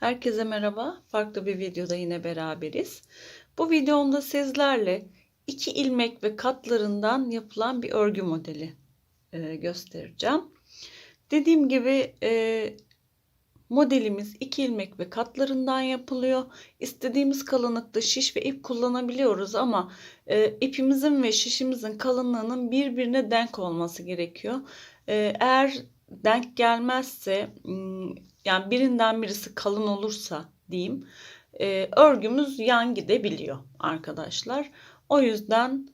Herkese merhaba. Farklı bir videoda yine beraberiz. Bu videomda sizlerle iki ilmek ve katlarından yapılan bir örgü modeli e, göstereceğim. Dediğim gibi e, modelimiz iki ilmek ve katlarından yapılıyor. İstediğimiz kalınlıkta şiş ve ip kullanabiliyoruz ama e, ipimizin ve şişimizin kalınlığının birbirine denk olması gerekiyor. Eğer denk gelmezse yani birinden birisi kalın olursa diyeyim örgümüz yan gidebiliyor arkadaşlar. O yüzden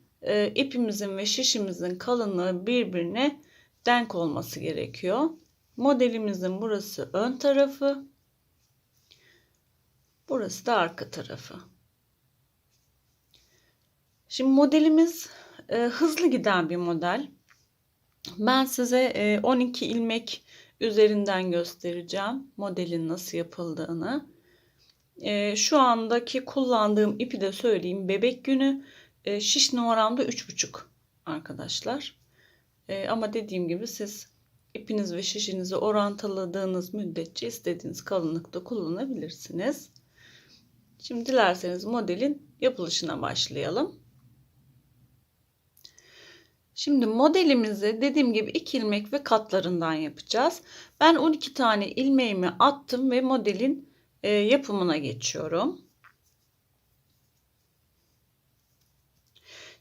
ipimizin ve şişimizin kalınlığı birbirine denk olması gerekiyor. Modelimizin burası ön tarafı. Burası da arka tarafı. Şimdi modelimiz e, hızlı giden bir model. Ben size 12 ilmek üzerinden göstereceğim modelin nasıl yapıldığını. Şu andaki kullandığım ipi de söyleyeyim. Bebek günü şiş numaram da 3,5 arkadaşlar. Ama dediğim gibi siz ipiniz ve şişinizi orantıladığınız müddetçe istediğiniz kalınlıkta kullanabilirsiniz. Şimdi dilerseniz modelin yapılışına başlayalım. Şimdi modelimizi dediğim gibi iki ilmek ve katlarından yapacağız. Ben 12 tane ilmeğimi attım ve modelin e, yapımına geçiyorum.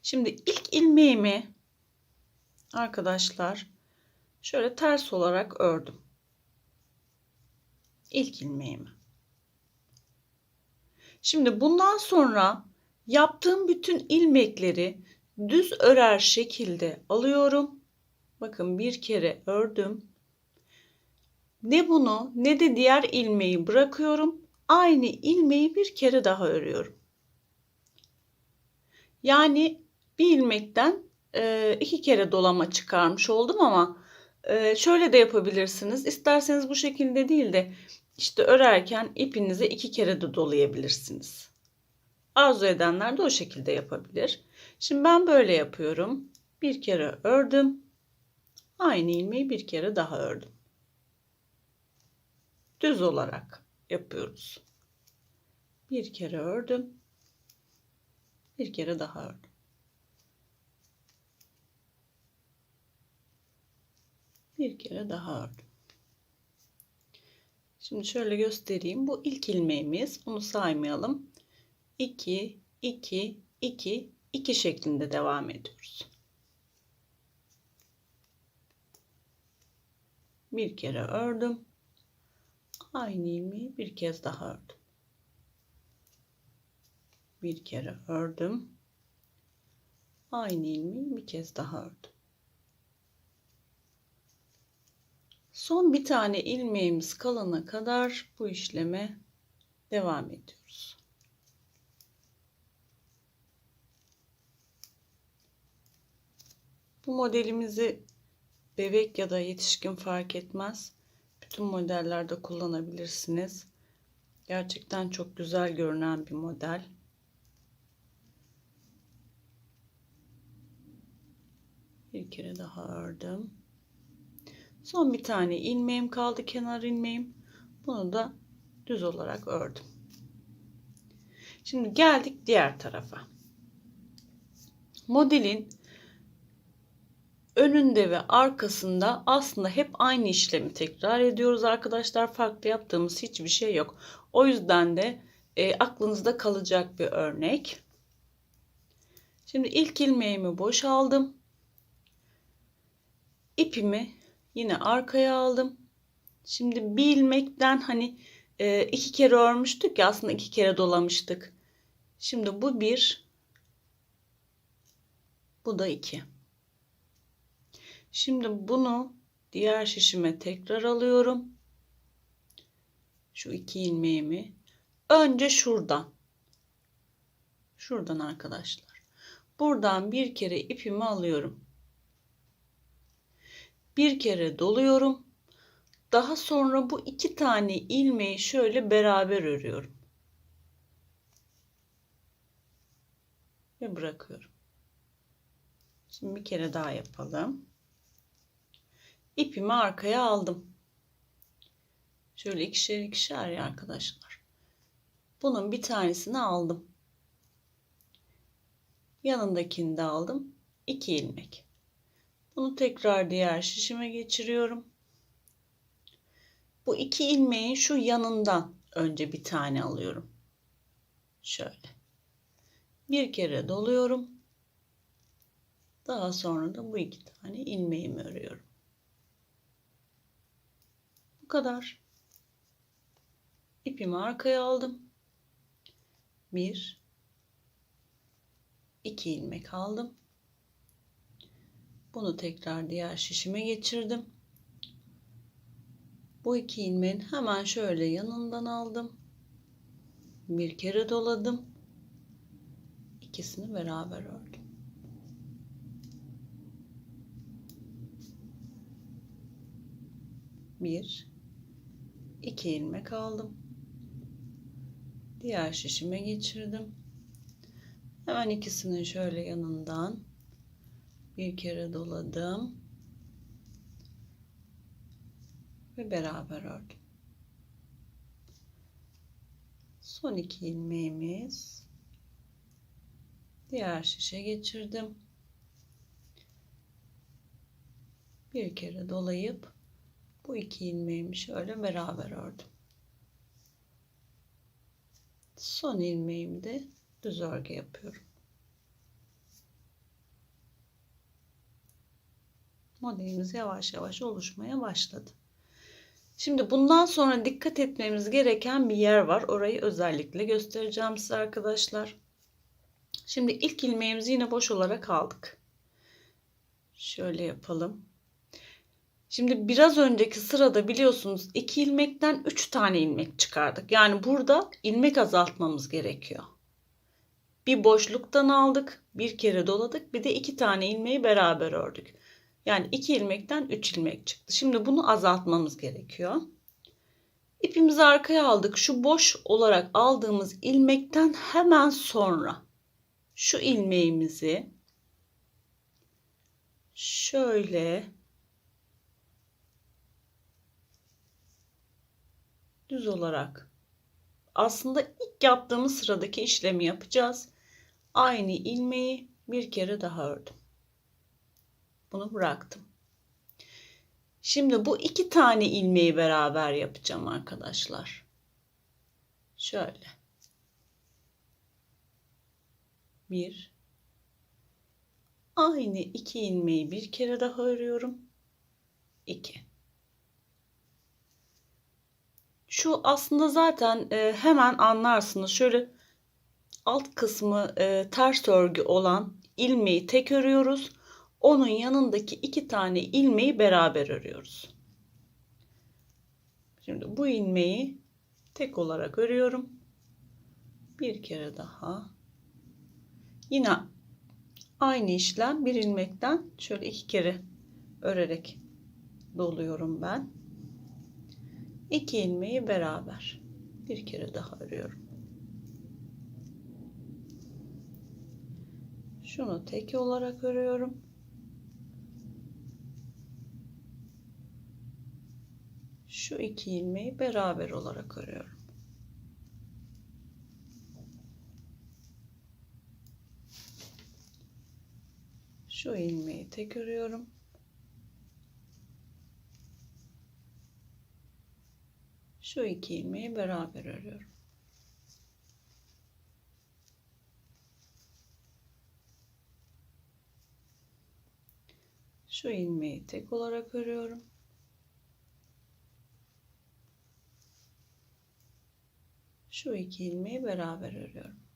Şimdi ilk ilmeğimi arkadaşlar şöyle ters olarak ördüm. İlk ilmeğimi. Şimdi bundan sonra yaptığım bütün ilmekleri düz örer şekilde alıyorum. Bakın bir kere ördüm. Ne bunu ne de diğer ilmeği bırakıyorum. Aynı ilmeği bir kere daha örüyorum. Yani bir ilmekten e, iki kere dolama çıkarmış oldum ama e, şöyle de yapabilirsiniz. İsterseniz bu şekilde değil de işte örerken ipinize iki kere de dolayabilirsiniz. Arzu edenler de o şekilde yapabilir. Şimdi ben böyle yapıyorum. Bir kere ördüm. Aynı ilmeği bir kere daha ördüm. Düz olarak yapıyoruz. Bir kere ördüm. Bir kere daha ördüm. Bir kere daha ördüm. Şimdi şöyle göstereyim. Bu ilk ilmeğimiz. Bunu saymayalım. 2 2 2 2 şeklinde devam ediyoruz. Bir kere ördüm. Aynı ilmeği bir kez daha ördüm. Bir kere ördüm. Aynı ilmeği bir kez daha ördüm. Son bir tane ilmeğimiz kalana kadar bu işleme devam ediyoruz. Bu modelimizi bebek ya da yetişkin fark etmez. Bütün modellerde kullanabilirsiniz. Gerçekten çok güzel görünen bir model. Bir kere daha ördüm. Son bir tane ilmeğim kaldı kenar ilmeğim. Bunu da düz olarak ördüm. Şimdi geldik diğer tarafa. Modelin önünde ve arkasında aslında hep aynı işlemi tekrar ediyoruz arkadaşlar. Farklı yaptığımız hiçbir şey yok. O yüzden de e, aklınızda kalacak bir örnek. Şimdi ilk ilmeğimi boşaldım. İpimi yine arkaya aldım. Şimdi bir ilmekten hani e, iki kere örmüştük ya aslında iki kere dolamıştık. Şimdi bu bir. Bu da iki. Şimdi bunu diğer şişime tekrar alıyorum. Şu iki ilmeğimi. Önce şuradan. Şuradan arkadaşlar. Buradan bir kere ipimi alıyorum. Bir kere doluyorum. Daha sonra bu iki tane ilmeği şöyle beraber örüyorum. Ve bırakıyorum. Şimdi bir kere daha yapalım ipimi arkaya aldım. Şöyle ikişer ikişer ya arkadaşlar. Bunun bir tanesini aldım. Yanındakini de aldım. 2 ilmek. Bunu tekrar diğer şişime geçiriyorum. Bu iki ilmeğin şu yanından önce bir tane alıyorum. Şöyle. Bir kere doluyorum. Daha sonra da bu iki tane ilmeğimi örüyorum. Kadar. İpimi arkaya aldım. Bir, iki ilmek aldım. Bunu tekrar diğer şişime geçirdim. Bu iki ilmeğin hemen şöyle yanından aldım. Bir kere doladım. İkisini beraber ördüm. Bir, iki ilmek aldım. Diğer şişime geçirdim. Hemen ikisinin şöyle yanından bir kere doladım ve beraber ördüm. Son iki ilmeğimiz diğer şişe geçirdim. Bir kere dolayıp bu iki ilmeğimi şöyle beraber ördüm. Son ilmeğimi de düz örgü yapıyorum. Modelimiz yavaş yavaş oluşmaya başladı. Şimdi bundan sonra dikkat etmemiz gereken bir yer var. Orayı özellikle göstereceğim size arkadaşlar. Şimdi ilk ilmeğimizi yine boş olarak aldık. Şöyle yapalım. Şimdi biraz önceki sırada biliyorsunuz iki ilmekten üç tane ilmek çıkardık. Yani burada ilmek azaltmamız gerekiyor. Bir boşluktan aldık, bir kere doladık, bir de iki tane ilmeği beraber ördük. Yani iki ilmekten üç ilmek çıktı. Şimdi bunu azaltmamız gerekiyor. İpimizi arkaya aldık. Şu boş olarak aldığımız ilmekten hemen sonra şu ilmeğimizi şöyle düz olarak aslında ilk yaptığımız sıradaki işlemi yapacağız. Aynı ilmeği bir kere daha ördüm. Bunu bıraktım. Şimdi bu iki tane ilmeği beraber yapacağım arkadaşlar. Şöyle. Bir. Aynı iki ilmeği bir kere daha örüyorum. İki. Şu aslında zaten e, hemen anlarsınız. Şöyle alt kısmı e, ters örgü olan ilmeği tek örüyoruz. Onun yanındaki iki tane ilmeği beraber örüyoruz. Şimdi bu ilmeği tek olarak örüyorum. Bir kere daha. Yine aynı işlem bir ilmekten şöyle iki kere örerek doluyorum ben. İki ilmeği beraber bir kere daha örüyorum. Şunu tek olarak örüyorum. Şu iki ilmeği beraber olarak örüyorum. Şu ilmeği tek örüyorum. Şu iki ilmeği beraber örüyorum. Şu ilmeği tek olarak örüyorum. Şu iki ilmeği beraber örüyorum.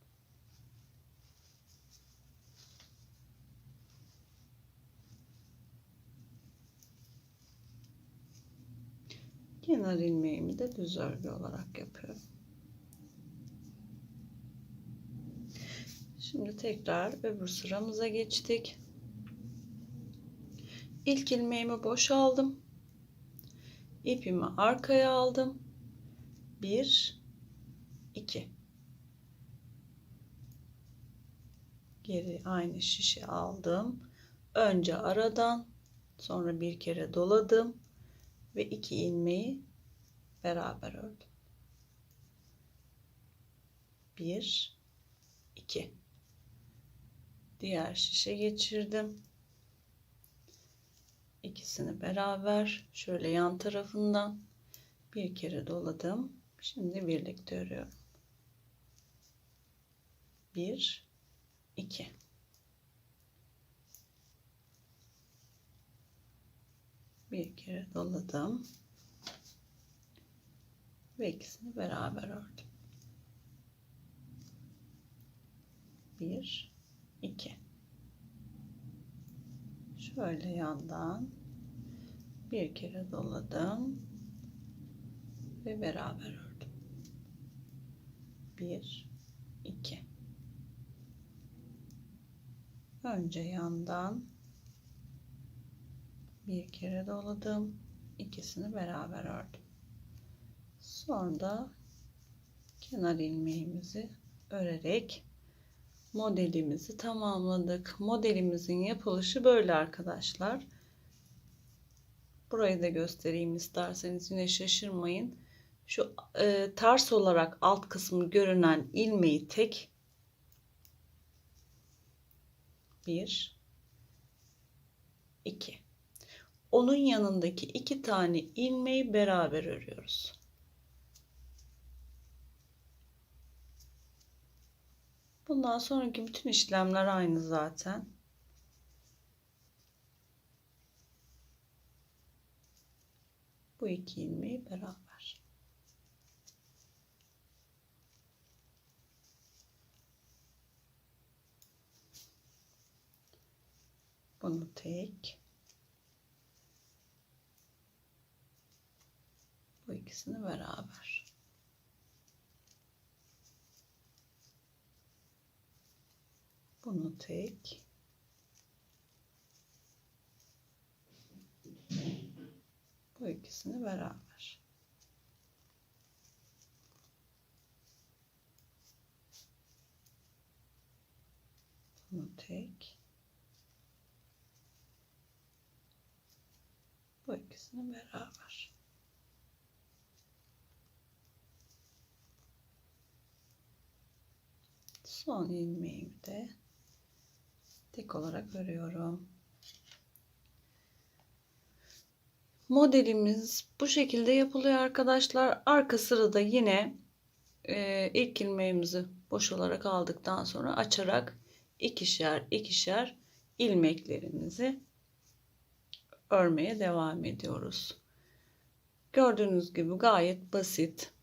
Kenar ilmeğimi de düz örgü olarak yapıyorum. Şimdi tekrar öbür sıramıza geçtik. İlk ilmeğimi boşaldım. İpimi arkaya aldım. 1 2 Geri aynı şişe aldım. Önce aradan sonra bir kere doladım ve iki ilmeği beraber ördüm. 1 2 Diğer şişe geçirdim. İkisini beraber şöyle yan tarafından bir kere doladım. Şimdi birlikte örüyorum. 1 2 bir kere doladım ve ikisini beraber ördüm. 1 2 şöyle yandan bir kere doladım ve beraber ördüm. 1 2 önce yandan bir kere doladım. İkisini beraber ördüm. Sonra kenar ilmeğimizi örerek modelimizi tamamladık. Modelimizin yapılışı böyle arkadaşlar. Burayı da göstereyim isterseniz. Yine şaşırmayın. Şu e, ters olarak alt kısmı görünen ilmeği tek bir iki onun yanındaki iki tane ilmeği beraber örüyoruz. Bundan sonraki bütün işlemler aynı zaten. Bu iki ilmeği beraber. Bunu tek. İkisini beraber. Bunu tek. Bu ikisini beraber. Bunu tek. Bu ikisini beraber. Son ilmeğimi de tek olarak örüyorum. Modelimiz bu şekilde yapılıyor arkadaşlar. Arka sırada yine e, ilk ilmeğimizi boş olarak aldıktan sonra açarak ikişer ikişer ilmeklerimizi örmeye devam ediyoruz. Gördüğünüz gibi gayet basit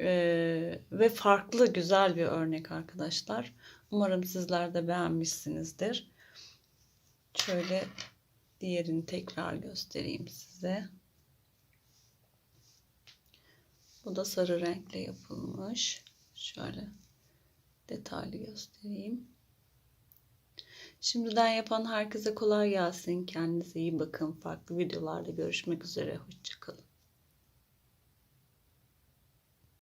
ee, ve farklı güzel bir örnek arkadaşlar. Umarım sizler de beğenmişsinizdir. Şöyle diğerini tekrar göstereyim size. Bu da sarı renkle yapılmış. Şöyle detaylı göstereyim. Şimdiden yapan herkese kolay gelsin. Kendinize iyi bakın. Farklı videolarda görüşmek üzere. Hoşçakalın.